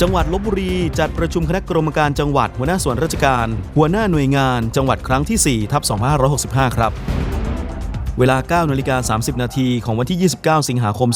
จังหวัดลบบุรีจัดประชุมคณะกรรมการจังหวัดหัวหน้าส่วนราชการ หัวหน้าหน่วยงาน จังหวัดครั้งที่4ทับ2565 ครับ เวลา9นาฬิกา30 นาทีของวันที่ 29 สิงหาคม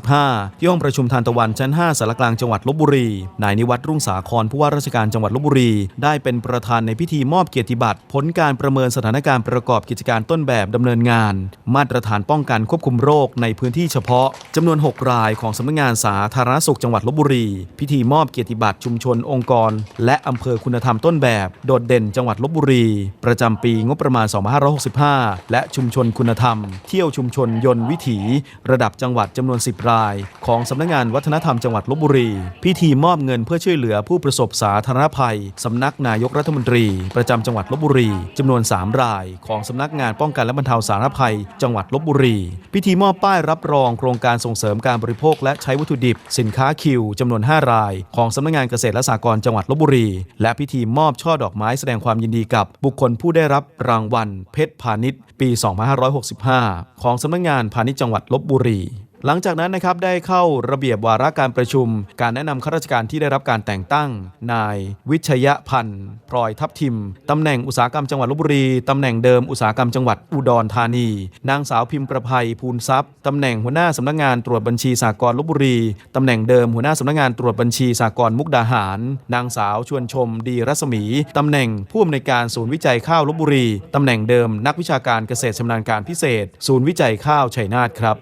2565 ที่ห้องประชุมทานตะวันชั้น 5สารกลางจังหวัดลบบุรี นายนิวัฒน์รุ่งสาครผู้ว่าราชการจังหวัดลบบุรี ได้เป็นประธานในพิธีมอบเกียรติบัตร ผลการประเมินสถานการณ์ประกอบกิจการต้นแบบดำเนินงาน มาตรฐานป้องกันควบคุมโรคในพื้นที่เฉพาะจำนวน 6 รายของสำนักงานสาธารณสุขจังหวัดลบบุรี พิธีมอบเกียรติบัตรชุมชนองค์กร และอำเภอคุณธรรมต้นแบบ โดดเด่นจังหวัดลบบุรี ประจำปีงบประมาณ 2565 และชุมชนคุณธรรม เที่ยวชุมชนยนต์วิถี ระดับจังหวัดจำนวน 10 ราย ของสำนักงานวัฒนธรรมจังหวัดลบบุรี พิธีมอบเงินเพื่อช่วยเหลือผู้ประสบสาธารณภัยสำนักนายกรัฐมนตรี ประจำจังหวัดลบบุรีจำนวน 3 ราย ของสำนักงานป้องกันและบรรเทาสาธารณภัย จังหวัดลบบุรี พิธีมอบป้ายรับรองโครงการส่งเสริมการบริโภค และใช้วัตถุดิบ สินค้าคิวจำนวน 5 ราย ของสำนักงานเกษตรและสหกรณ์จังหวัดลบบุรี และพิธีมอบช่อดอกไม้แสดงความยินดีกับบุคคลผู้ได้รับรางวัลเพชรพาณิชย์ปี2565 ของสำนักงานพาณิชย์จังหวัดลบบุรี หลังจากนั้นนะครับได้เข้าระเบียบวาระการประชุม การแนะนำข้าราชการที่ได้รับการแต่งตั้ง นาย วิชยพันธ์พลอยทับทิมตำแหน่งอุตสาหกรรมจังหวัดลบบุรีตำแหน่งเดิมอุตสาหกรรมจังหวัดอุดรธานี นางสาวพิมพ์ประภัยภูลทรัพย์ตำแหน่งหัวหน้าสำนักงานตรวจบัญชีสากลลบบุรีตำแหน่งเดิมหัวหน้าสำนักงานตรวจบัญชีสากลมุกดาหาร นางสาวชวนชม ดีรัศมีตำแหน่งผู้อำนวยการศูนย์วิจัยข้าวลบบุรีตำแหน่งเดิมนักวิชาการเกษตรชำนาญการพิเศษ ศูนย์วิจัยข้าวชัยนาทครับ